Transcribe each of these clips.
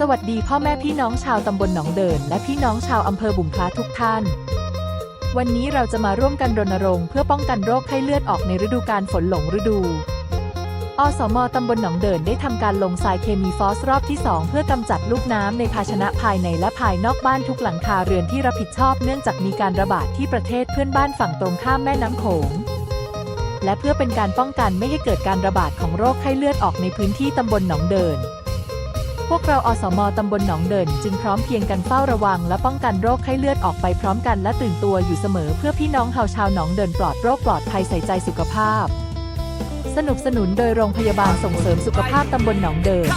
สวัสดีพ่อแม่พี่น้องชาวตำบลหนองเดิน และพี่น้องชาวอำเภอบุงคล้าทุกท่าน วันนี้เราจะมาร่วมกันรณรงค์เพื่อป้องกันโรคไข้เลือดออกในฤดูการฝนหลงฤดู อสมตำบลหนองเดินได้ทำการลงทรายเคมีฟอสรอบที่ 2 เพื่อกำจัดลูกน้ำในภาชนะภายในและภายนอกบ้านทุกหลังคาเรือนที่รับผิดชอบเนื่องจากมีการระบาดที่ประเทศเพื่อนบ้านฝั่งตรงข้ามแม่น้ำโขงและเพื่อเป็นการป้องกันไม่ให้เกิดการระบาดของโรคไข้เลือดออกในพื้นที่ตำบลหนองเดิน พวกเราอสมตำบลหนองเดิน จึงพร้อมเพียงกันเฝ้าระวัง และป้องกันโรคไข้เลือดออกไปพร้อมกันและตื่นตัวอยู่เสมอเพื่อพี่น้องเฮาชาวหนองเดินปลอดโรคปลอดภัยใส่ใจสุขภาพ สนุบสนุนโดยโรงพยาบาลส่งเสริมสุขภาพตำบลหนองเดิน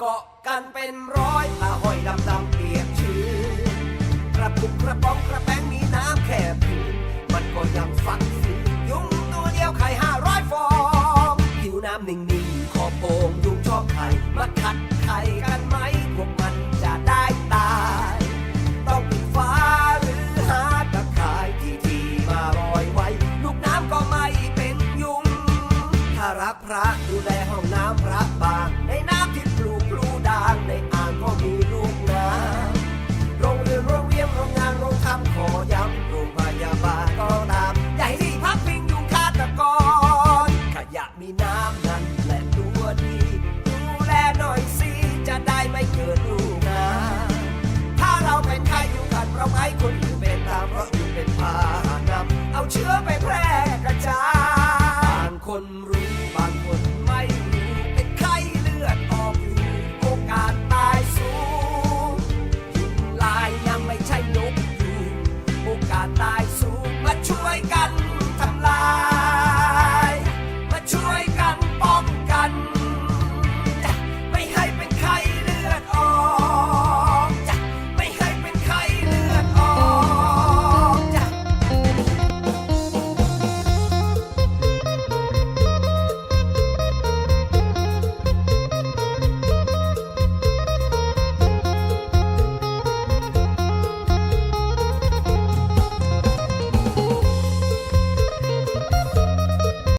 เกาะกันเป็นร้อยถ้าหอยดำดำเปียกชื้นกระปุกกระป๋องกระแป้งมีน้ำแค่พื้นมันก็ยังฟักฟื้นยุงตัวเดียวไข่ห้าร้อยฟองผิวน้ำนิ่งๆขอบโป่งยุงชอบไข่มาขัดไข่กันไหมพวกมันจะได้ตาย ต้องปิดฟ้าหรือหาตะข่ายที่ที่มาลอยไว้ ลูกน้ำก็ไม่เป็นยุงถ้ารักพระดูแลห้องน้ำพระ คนรู้บางคน